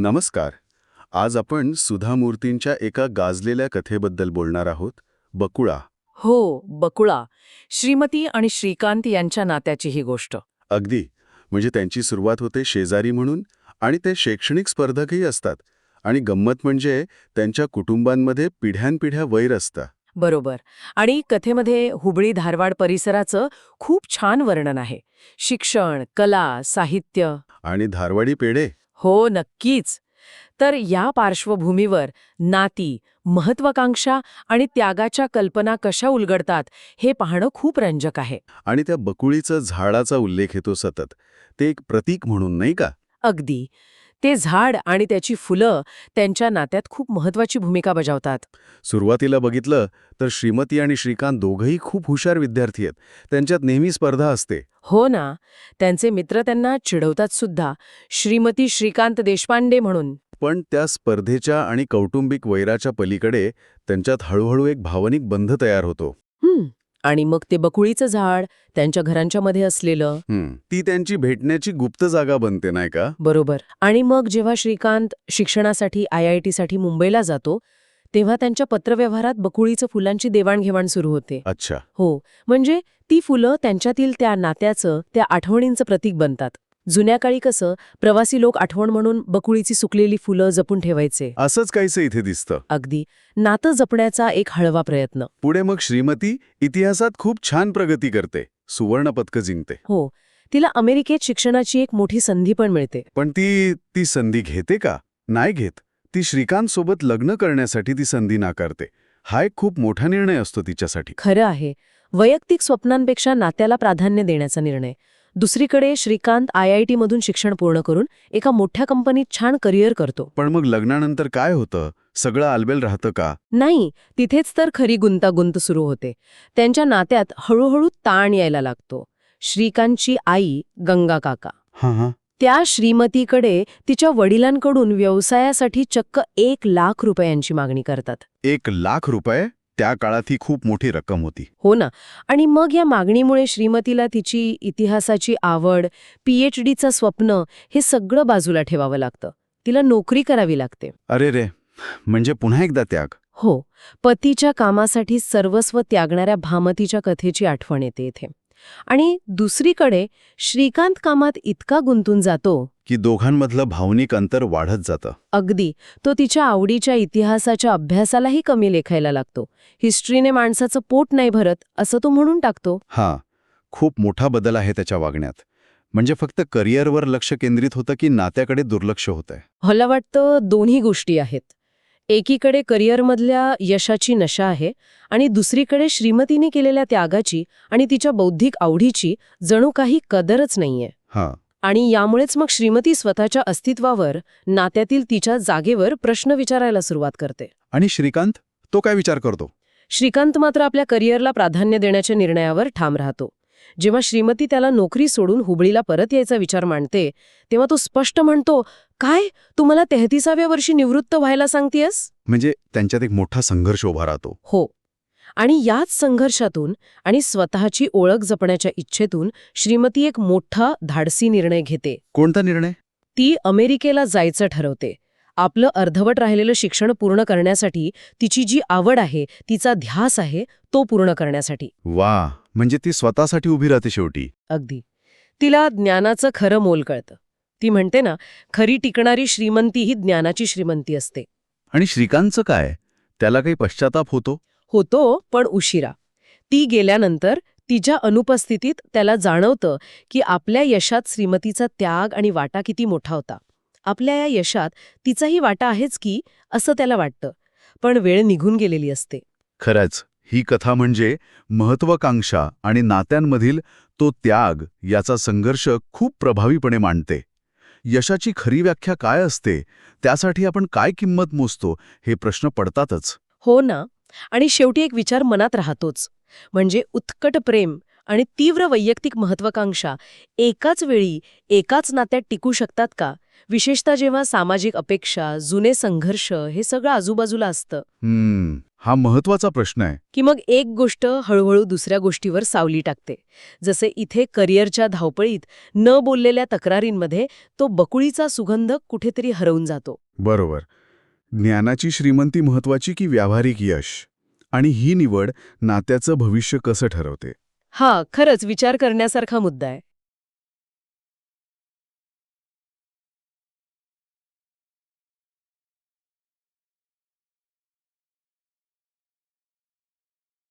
नमस्कार. आज आपण सुधा मूर्तींच्या एका गाजलेल्या कथेबद्दल बोलणार आहोत. बकुळा. हो बकुळा. श्रीमती आणि श्रीकांत यांच्या नात्याची ही गोष्ट. अगदी. म्हणजे त्यांची सुरुवात होते शेजारी म्हणून आणि ते शैक्षणिक स्पर्धकही असतात. आणि गंमत म्हणजे त्यांच्या कुटुंबांमध्ये पिढ्यानपिढ्या वैर असतं. बरोबर. आणि कथेमध्ये हुबळी धारवाड परिसराचं खूप छान वर्णन आहे. शिक्षण कला साहित्य. आणि धारवाडी पेढे. हो नक्कीच. तर या पार्श्वभूमीवर नाती महत्वाकांक्षा आणि त्यागाच्या कल्पना कशा उलगडतात हे पाहणं खूप रंजक आहे. आणि त्या बकुळीचं झाडाचा उल्लेख येतो सतत. ते एक प्रतीक म्हणून नाही का? अगदी. ते झाड आणि त्याची फुलं त्यांच्या नात्यात खूप महत्वाची भूमिका बजावतात. सुरुवातीला बघितलं तर श्रीमती आणि श्रीकांत दोघंही खूप हुशार विद्यार्थी आहेत. त्यांच्यात नेहमी स्पर्धा असते. हो ना. त्यांचे मित्र त्यांना चिडवतात सुद्धा. श्रीमती श्रीकांत देशपांडे म्हणून. पण त्या स्पर्धेच्या आणि कौटुंबिक वैराच्या पलीकडे त्यांच्यात हळूहळू एक भावनिक बंध तयार होतो. आणि मग ते बकुळीचं झाड त्यांच्या घरांच्या मध्ये असलेलं. ती त्यांची भेटण्याची गुप्त जागा बनते नाही का? बरोबर. आणि मग जेव्हा श्रीकांत शिक्षणासाठी आय आय टीसाठी मुंबईला जातो तेव्हा त्यांच्या पत्रव्यवहारात बकुळीचं फुलांची देवाणघेवाण सुरू होते. अच्छा. हो. म्हणजे ती फुलं त्यांच्यातील त्या नात्याचं त्या आठवणींचं प्रतीक बनतात. जुन्या काळी कसं प्रवासी लोक आठवण म्हणून बकुळीची सुकलेली फुलं जपून ठेवायचे. असंच काहीसं इथे दिसतं. अगदी. नातं जपण्याचा एक हळवा प्रयत्न. पुढे मग श्रीमती इतिहासात खूप छान प्रगती करते. सुवर्ण पदक जिंकते. हो. तिला अमेरिकेत शिक्षणाची एक मोठी संधी पण मिळते. पण ती ती संधी घेते का? नाही घेत. ती श्रीकांत सोबत लग्न करण्यासाठी ती संधी नाकारते. हा एक खूप मोठा निर्णय असतो तिच्यासाठी. खरं आहे. वैयक्तिक स्वप्नांपेक्षा नात्याला प्राधान्य देण्याचा निर्णय. दुसरीकडे श्रीकांत आय आय मधून शिक्षण पूर्ण करून एका मोठ्या कंपनीत छान करिअर करतो. पण मग लग्नानंतर काय होतं? सगळं आलबेल राहतं का? नाही तिथेच तर खरी गुंतागुंत सुरू होते. त्यांच्या नात्यात हळूहळू ताण यायला लागतो. श्रीकांतची आई गंगा काका. हां हां. त्या श्रीमतीकडे तिच्या वडिलांकडून व्यवसायासाठी चक्क एक लाख रुपयांची मागणी करतात. एक लाख रुपये? त्या काळात ही खूप मोठी रक्कम होती. हो ना. आणि मग या मागणीमुळे श्रीमतीला तिची इतिहासाची आवड पीएच डीचं स्वप्न हे सगळं बाजूला ठेवावं लागतं. तिला नोकरी करावी लागते. अरे रे म्हणजे पुन्हा एकदा त्याग? हो. पतीच्या कामासाठी सर्वस्व त्यागणाऱ्या भामतीच्या कथेची आठवण येते इथे. आणि दुसरीकडे श्रीकांत कामात इतका गुंतून जातो की दोघांमधलं भावनिक अंतर वाढत जातं. अगदी. तो तिच्या आवडीच्या इतिहासाच्या अभ्यासालाही कमी लेखायला लागतो. हिस्ट्रीने माणसाचं पोट नाही भरत असं तो म्हणून टाकतो. हां. खूप मोठा बदल आहे त्याच्या वागण्यात. म्हणजे फक्त करिअरवर लक्ष केंद्रित होतं की नात्याकडे दुर्लक्ष होतंय? मला वाटतं दोन्ही गोष्टी आहेत. एकीकडे करिअरमधल्या यशाची नशा आहे आणि दुसरीकडे श्रीमतीने केलेल्या त्यागाची आणि तिच्या बौद्धिक आवडीची जणू काही कदरच नाहीये. हां. आणि यामुळेच मग श्रीमती स्वतःच्या अस्तित्वावर नात्यातील तिच्या जागेवर प्रश्न विचारायला सुरुवात करते. आणि श्रीकांत? तो काय विचार करतो? श्रीकांत मात्र आपल्या करिअरला प्राधान्य देण्याच्या निर्णयावर ठाम राहतो. जेव्हा श्रीमती त्याला नोकरी सोडून हुबळीला परत यायचा विचार मांडते तेव्हा तो स्पष्ट म्हणतो काय? तू मला तेहतीसाव्या वर्षी निवृत्त व्हायला सांगतेयस? म्हणजे त्यांच्यात एक मोठा संघर्ष उभा राहतो. हो. आणि याच संघर्षातून आणि स्वतःची ओळख जपण्याच्या इच्छेतून श्रीमती एक मोठा धाडसी निर्णय घेते. कोणता निर्णय? ती अमेरिकेला जायचं ठरवते. आपलं अर्धवट राहिलेलं शिक्षण पूर्ण करण्यासाठी तिची जी आवड आहे तिचा ध्यास आहे तो पूर्ण करण्यासाठी. वा म्हणजे ती स्वतःसाठी उभी राहते शेवटी. अगदी. तिला ज्ञानाचं खरं मोल कळतं. ती म्हणते ना खरी टिकणारी श्रीमंती ही ज्ञानाची श्रीमंती असते. आणि श्रीकांतचं काय? त्याला काही पश्चाताप होतो? होतो पण उशिरा. ती गेल्यानंतर तिच्या अनुपस्थितीत त्याला जाणवतं की आपल्या यशात श्रीमतीचा त्याग आणि वाटा किती मोठा होता. आपल्या या यशात तिचाही वाटा आहेच की असं त्याला वाटतं. पण वेळ निघून गेलेली असते. खरंच ही कथा म्हणजे महत्वाकांक्षा आणि नात्यांमधील तो त्याग याचा संघर्ष खूप प्रभावीपणे मांडते. यशाची खरी व्याख्या काय असते त्यासाठी आपण काय किंमत मोजतो हे प्रश्न पडतातच. हो ना. आणि शेवटी एक विचार मनात राहतोच. म्हणजे उत्कट प्रेम आणि तीव्र वैयक्तिक महत्वाकांक्षा एकाच वेळी एकाच नात्यात टिकू शकतात का? विशेषतः जेव्हा सामाजिक अपेक्षा जुने संघर्ष हे सगळं आजूबाजूला असतं. हम्म हा महत्त्वाचा प्रश्न आहे. की मग एक गोष्ट हळूहळू दुसऱ्या गोष्टीवर सावली टाकते. जसे इथे करिअरच्या धावपळीत न बोललेल्या तक्रारींमध्ये तो बकुळीचा सुगंध कुठेतरी हरवून जातो. बरोबर. ज्ञानाची श्रीमंती महत्वाची की व्यावहारिक यश? आणि ही निवड नात्याचं भविष्य कसं ठरवते? हा खरंच विचार करण्यासारखा मुद्दा आहे.